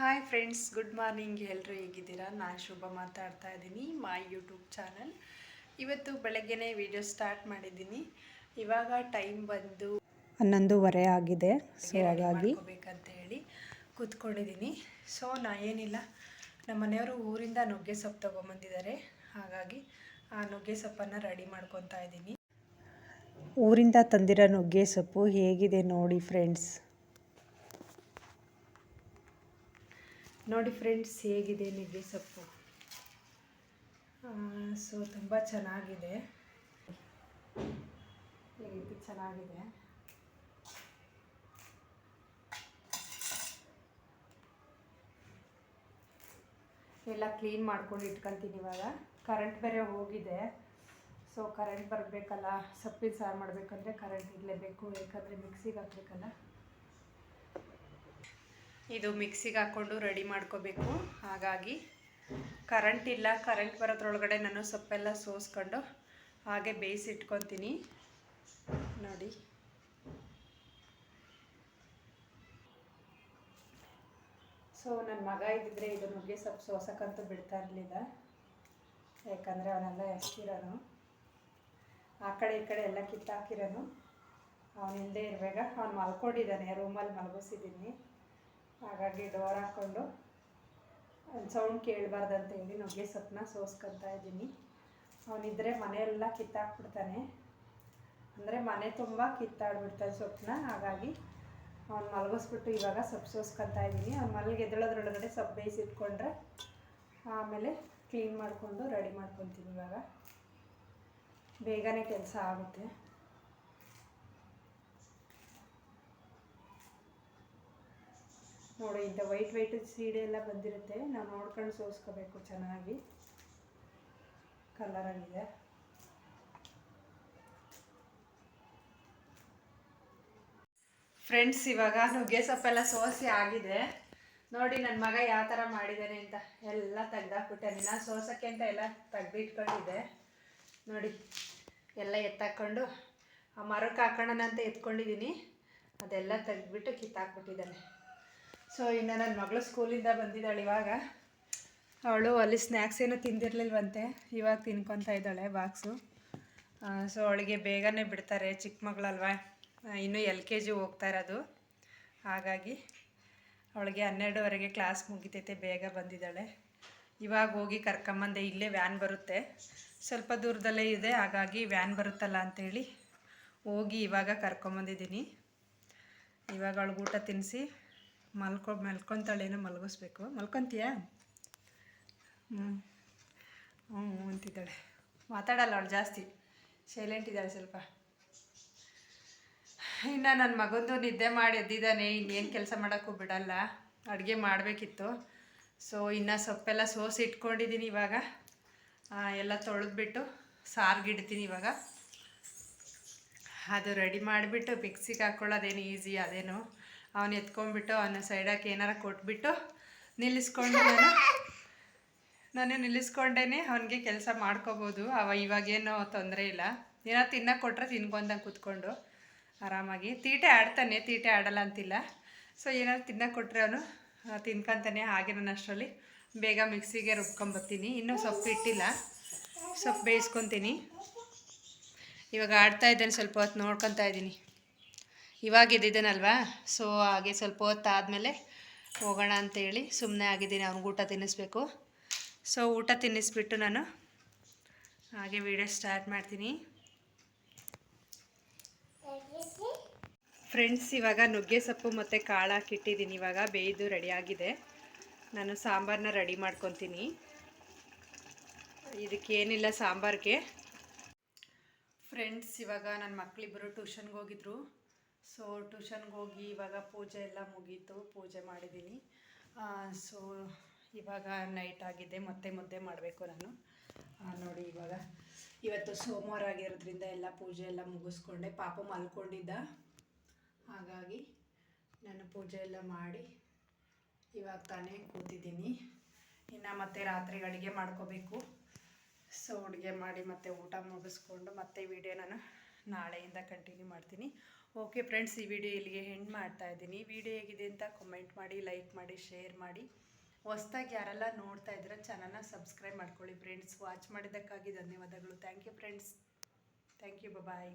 Hi friends good morning ಎಲ್ಲರೂ ಹೇಗಿದ್ದೀರಾ? ನಾನು ಶುಭ ಮಾತಾಡ್ತಾ ಇದ್ದೀನಿ ಮೈ ಯೂಟ್ಯೂಬ್ ಚಾನಲ್ ಇವತ್ತು ಬೆಳಗ್ಗೆನೇ ವಿಡಿಯೋ ಸ್ಟಾರ್ಟ್ ಮಾಡಿದ್ದೀನಿ. ಇವಾಗ ಟೈಮ್ ಬಂದು ಹನ್ನೊಂದೂವರೆ ಆಗಿದೆ. ಸೊ ಹಾಗಾಗಿ ಹೇಳಿ ಕೂತ್ಕೊಂಡಿದ್ದೀನಿ. ಸೊ ನಾ ಏನಿಲ್ಲ ನಮ್ಮ ಮನೆಯವರು ಊರಿಂದ ನುಗ್ಗೆ ಸೊಪ್ಪು ತೊಗೊಂಬಂದಿದ್ದಾರೆ. ಹಾಗಾಗಿ ಆ ನುಗ್ಗೆ ಸೊಪ್ಪನ್ನು ರೆಡಿ ಮಾಡ್ಕೊತಾ ಇದ್ದೀನಿ. ಊರಿಂದ ತಂದಿರೋ ನುಗ್ಗೆ ಸೊಪ್ಪು ಹೇಗಿದೆ ನೋಡಿ ಫ್ರೆಂಡ್ಸ್ ನೋಡಿ ಫ್ರೆಂಡ್ಸ್ ಹೇಗಿದೆ ನುಗ್ಗೆ ಸೊಪ್ಪು. ಸೊ ತುಂಬ ಚೆನ್ನಾಗಿದೆ. ಚೆನ್ನಾಗಿದೆ. ಎಲ್ಲ ಕ್ಲೀನ್ ಮಾಡ್ಕೊಂಡು ಇಟ್ಕೊತೀನಿ ಇವಾಗ. ಕರೆಂಟ್ ಬೇರೆ ಹೋಗಿದೆ. ಸೊ ಕರೆಂಟ್ ಬರಬೇಕಲ್ಲ, ಸೊಪ್ಪಿನ ಸಾರು ಮಾಡಬೇಕಂದ್ರೆ ಕರೆಂಟ್ ಇರಲೇಬೇಕು, ಯಾಕಂದರೆ ಮಿಕ್ಸಿಗೆ ಹಾಕ್ಬೇಕಲ್ಲ. ಇದು ಮಿಕ್ಸಿಗೆ ಹಾಕ್ಕೊಂಡು ರೆಡಿ ಮಾಡ್ಕೋಬೇಕು. ಹಾಗಾಗಿ ಕರೆಂಟ್ ಇಲ್ಲ ಕರೆಂಟ್ ಬರೋದ್ರೊಳಗಡೆ ನಾನು ಸೊಪ್ಪೆಲ್ಲ ಸೋಸ್ಕೊಂಡು ಹಾಗೆ ಬೇಯಿಸಿಟ್ಕೊತೀನಿ. ನೋಡಿ. ಸೊ ನನ್ನ ಮಗ ಇದ್ದಿದ್ರೆ ಇದು ನುಗ್ಗೆ ಸೊಪ್ಪು ಸೋಸಕ್ಕಂತೂ ಬಿಡ್ತಾ ಇರಲಿಲ್ಲ. ಯಾಕಂದರೆ ಅವನೆಲ್ಲ ಎಸ್ಕಿರೋನು ಆ ಕಡೆ ಈ ಕಡೆ ಎಲ್ಲ ಕಿತ್ತಾಕಿರೋನು. ಅವನಿಲ್ಲದೆ ಇರುವಾಗ ಅವ್ನು ಮಲ್ಕೊಂಡಿದ್ದಾನೆ ರೂಮಲ್ಲಿ ಮಲಗಿಸಿದ್ದೀನಿ ಹಾಗಾಗಿ ಡೋರ್ ಹಾಕ್ಕೊಂಡು ಸೌಂಡ್ ಕೇಳಬಾರ್ದು ಅಂತ ಹೇಳಿ ನುಗ್ಗೆ ಸೊಪ್ಪನ್ನ ಸೋಸ್ಕೊತಾ ಇದ್ದೀನಿ. ಅವನಿದ್ರೆ ಮನೆಯೆಲ್ಲ ಕಿತ್ತಾಕ್ಬಿಡ್ತಾನೆ. ಅಂದರೆ ಮನೆ ತುಂಬ ಕಿತ್ತಾಡ್ಬಿಡ್ತಾನೆ ಸೊಪ್ಪನ್ನ ಹಾಗಾಗಿ ಅವ್ನು ಮಲಗಿಸ್ಬಿಟ್ಟು ಇವಾಗ ಸೊಪ್ಪು ಸೋಸ್ಕೊತಾ ಇದ್ದೀನಿ. ಅವ್ನು ಮಲಗಿ ಎದ್ದಳೋದ್ರೊಳಗಡೆ ಸೊಪ್ಪು ಬೇಯಿಸಿಟ್ಕೊಂಡ್ರೆ ಆಮೇಲೆ ಕ್ಲೀನ್ ಮಾಡಿಕೊಂಡು ರೆಡಿ ಮಾಡ್ಕೊತೀನಿ ಇವಾಗ. ಬೇಗನೆ ಕೆಲಸ ಆಗುತ್ತೆ. ನೋಡಿ, ಇಂಥ ವೈಟ್ ವೈಟ್ ಸೀಡೆ ಎಲ್ಲ ಬಂದಿರುತ್ತೆ. ನಾವು ನೋಡ್ಕೊಂಡು ಸೋಸ್ಕೋಬೇಕು, ಚೆನ್ನಾಗಿ. ಕಲರಾಗಿದೆ ಫ್ರೆಂಡ್ಸ್ ಇವಾಗ ನುಗ್ಗೆ ಸೊಪ್ಪೆಲ್ಲ ಸೋಸಿ ಆಗಿದೆ. ನೋಡಿ ನನ್ನ ಮಗ ಯಾವ ಥರ ಮಾಡಿದ್ದಾನೆ ಅಂತ ಎಲ್ಲ ತೆಗ್ದಾಕ್ಬಿಟ್ಟಾನೆ ನಾನು ಸೋಸೋಕ್ಕೆ ಅಂತ ಎಲ್ಲ ತೆಗ್ದಿಟ್ಕೊಂಡಿದ್ದೆ. ನೋಡಿ, ಎಲ್ಲ ಎತ್ತಾಕೊಂಡು, ಆ ಮರಕ್ಕೆ ಹಾಕೋಣ ಅಂತ ಎತ್ಕೊಂಡಿದ್ದೀನಿ ಅದೆಲ್ಲ ತೆಗೆದ್ಬಿಟ್ಟು ಕಿತ್ತಾಕ್ಬಿಟ್ಟಿದ್ದಾನೆ. ಸೊ ಇನ್ನು ನನ್ನ ಮಗಳು ಸ್ಕೂಲಿಂದ ಬಂದಿದ್ದಾಳೆ ಇವಾಗ. ಅವಳು ಅಲ್ಲಿ ಸ್ನ್ಯಾಕ್ಸ್ ಏನೂ ತಿಂದಿರಲಿಲ್ವಂತೆ. ಇವಾಗ ತಿನ್ಕೊತಾ ಇದ್ದಾಳೆ ಬಾಕ್ಸು ಸೊ ಅವಳಿಗೆ ಬೇಗನೆ ಬಿಡ್ತಾರೆ ಚಿಕ್ಕ ಮಗಳಲ್ವಾ. ಇನ್ನೂ ಎಲ್ ಕೆ ಜಿ ಹೋಗ್ತಾ ಇರೋದು. ಹಾಗಾಗಿ ಅವಳಿಗೆ ಹನ್ನೆರಡುವರೆಗೆ ಕ್ಲಾಸ್ ಮುಗಿತೈತೆ, ಬೇಗ ಬಂದಿದ್ದಾಳೆ. ಇವಾಗ ಹೋಗಿ ಕರ್ಕೊಂಬಂದೆ, ಇಲ್ಲೇ ವ್ಯಾನ್ ಬರುತ್ತೆ. ಸ್ವಲ್ಪ ದೂರದಲ್ಲೇ ಇದೆ, ಹಾಗಾಗಿ ವ್ಯಾನ್ ಬರುತ್ತಲ್ಲ ಅಂತೇಳಿ ಹೋಗಿ ಇವಾಗ ಕರ್ಕೊಂಬಂದಿದ್ದೀನಿ. ಇವಾಗ ಅವಳಿಗೆ ಊಟ ತಿನ್ನಿಸಿ ಮಲ್ಕೊ ಮಲ್ಕೊತಾಳೇನೋ ಮಲಗಿಸ್ಬೇಕು. ಮಲ್ಕೊತೀಯಾ? ಹ್ಞೂ ಹ್ಞೂ ಅಂತಿದ್ದಾಳೆ. ಮಾತಾಡಲ್ಲ ಅವಳು ಜಾಸ್ತಿ. ಸೈಲೆಂಟ್ ಇದ್ದಾಳೆ ಸ್ವಲ್ಪ. ಇನ್ನು ನನ್ನ ಮಗಂದು ನಿದ್ದೆ ಮಾಡಿ ಎದ್ದಿದ್ದಾನೆ, ಇನ್ನೇನು ಕೆಲಸ ಮಾಡೋಕ್ಕೂ ಬಿಡಲ್ಲ. ಅಡುಗೆ ಮಾಡಬೇಕಿತ್ತು. ಸೊ ಇನ್ನು ಸೊಪ್ಪೆಲ್ಲ ಸೋಸಿ ಇಟ್ಕೊಂಡಿದ್ದೀನಿ ಇವಾಗ. ಎಲ್ಲ ತೊಳೆದ್ಬಿಟ್ಟು ಸಾರಿಗಿಡ್ತೀನಿ ಇವಾಗ. ಅದು ರೆಡಿ ಮಾಡಿಬಿಟ್ಟು ಮಿಕ್ಸಿಗೆ ಹಾಕ್ಕೊಳ್ಳೋದೇನು ಈಸಿ ಅದೇನು ಅವನು ಎತ್ಕೊಂಡ್ಬಿಟ್ಟು ಅವನ ಸೈಡಾಗಿ ಏನಾರ ಕೊಟ್ಬಿಟ್ಟು ನಿಲ್ಲಿಸ್ಕೊಂಡು ನಾನು. ನಾನು ನಿಲ್ಲಿಸ್ಕೊಂಡೇ ಅವನಿಗೆ ಕೆಲಸ ಮಾಡ್ಕೋಬೋದು. ಅವ ಇವಾಗೇನು ತೊಂದರೆ ಇಲ್ಲ. ಏನೋ ತಿನ್ನೋಕೆ ಕೊಟ್ಟರೆ ತಿನ್ಕೊಂಡಂಗೆ ಕೂತ್ಕೊಂಡು ಆರಾಮಾಗಿ. ತೀಟೆ ಆಡ್ತಾನೆ, ತೀಟೆ ಆಡಲ್ಲ ಅಂತಿಲ್ಲ. ಸೊ ಏನಾದ್ರು ತಿನ್ನೋಕೆ ಕೊಟ್ಟರೆ ಅವನು ತಿನ್ಕೊಂತಾನೆ ಹಾಗೆ ನಾನು ಅಷ್ಟರಲ್ಲಿ ಬೇಗ ಮಿಕ್ಸಿಗೆ ರುಬ್ಕೊಂಬರ್ತೀನಿ ಇನ್ನೂ ಸೊಪ್ಪು ಇಟ್ಟಿಲ್ಲ. ಸೊಪ್ಪು ಬೇಯಿಸ್ಕೊತೀನಿ. ಇವಾಗ ಆಡ್ತಾ ಇದ್ದೇನೆ, ಸ್ವಲ್ಪ ಹೊತ್ತು ನೋಡ್ಕೊತಾ ಇದ್ದೀನಿ. ಇವಾಗ ಇದ್ದಿದ್ದೇನಲ್ವಾ ಸೊ ಹಾಗೆ ಸ್ವಲ್ಪ ಹೊತ್ತು ಆದಮೇಲೆ ಹೋಗೋಣ ಅಂತೇಳಿ ಸುಮ್ಮನೆ ಆಗಿದ್ದೀನಿ. ಅವ್ನಿಗೆ ಊಟ ತಿನ್ನಿಸ್ಬೇಕು. ಸೊ ಊಟ ತಿನ್ನಿಸ್ಬಿಟ್ಟು ನಾನು ಹಾಗೆ ವಿಡಿಯೋ ಸ್ಟಾರ್ಟ್ ಮಾಡ್ತೀನಿ. ಫ್ರೆಂಡ್ಸ್ ಇವಾಗ ನುಗ್ಗೆ ಸೊಪ್ಪು ಮತ್ತು ಕಾಳು ಹಾಕಿಟ್ಟಿದ್ದೀನಿ ಇವಾಗ ಬೇಯ್ದು ರೆಡಿಯಾಗಿದೆ ನಾನು ಸಾಂಬಾರನ್ನ ರೆಡಿ ಮಾಡ್ಕೊತೀನಿ. ಇದಕ್ಕೇನಿಲ್ಲ ಸಾಂಬಾರಿಗೆ. ಫ್ರೆಂಡ್ಸ್ ಇವಾಗ ನನ್ನ ಮಕ್ಕಳಿಬ್ಬರು ಟ್ಯೂಷನ್ಗೆ ಹೋಗಿದ್ರು. ಸೊ ಟ್ಯೂಷನ್ಗೆ ಹೋಗಿ ಇವಾಗ ಪೂಜೆ ಎಲ್ಲ ಮುಗೀತು, ಪೂಜೆ ಮಾಡಿದ್ದೀನಿ ಸೊ ಇವಾಗ ನೈಟ್ ಆಗಿದೆ, ಮತ್ತೆ ಮುದ್ದೆ ಮಾಡಬೇಕು ನಾನು. ನೋಡಿ ಇವಾಗ, ಇವತ್ತು ಸೋಮವಾರ ಆಗಿರೋದ್ರಿಂದ ಎಲ್ಲ ಪೂಜೆ ಎಲ್ಲ ಮುಗಿಸ್ಕೊಂಡೆ. ಪಾಪ ಮಲ್ಕೊಂಡಿದ್ದ. ಹಾಗಾಗಿ ನಾನು ಪೂಜೆ ಎಲ್ಲ ಮಾಡಿ ಇವಾಗ ತಾನೇ ಕೂತಿದ್ದೀನಿ. ಇನ್ನು ಮತ್ತೆ ರಾತ್ರಿ ಅಡುಗೆ ಮಾಡ್ಕೋಬೇಕು. ಸೊ ಅಡುಗೆ ಮಾಡಿ ಮತ್ತೆ ಊಟ ಮುಗಿಸ್ಕೊಂಡು ಮತ್ತೆ ವಿಡಿಯೋ ನಾನು ನಾಳೆಯಿಂದ ಕಂಟಿನ್ಯೂ ಮಾಡ್ತೀನಿ. ಓಕೆ ಫ್ರೆಂಡ್ಸ್ ಈ ವಿಡಿಯೋ ಇಲ್ಲಿಗೆ ಹೆಂಡ್ ಮಾಡ್ತಾ ಇದ್ದೀನಿ. ವಿಡಿಯೋ ಹೇಗಿದೆ ಅಂತ ಕಮೆಂಟ್ ಮಾಡಿ ಲೈಕ್ ಮಾಡಿ ಶೇರ್ ಮಾಡಿ. ಹೊಸ್ದಾಗಿ ಯಾರೆಲ್ಲ ನೋಡ್ತಾ ಇದ್ರೆ ಚಾನಲ್ನ ಸಬ್ಸ್ಕ್ರೈಬ್ ಮಾಡ್ಕೊಳ್ಳಿ ಫ್ರೆಂಡ್ಸ್ ವಾಚ್ ಮಾಡಿದ್ದಕ್ಕಾಗಿ ಧನ್ಯವಾದಗಳು. Thank you friends thank you bye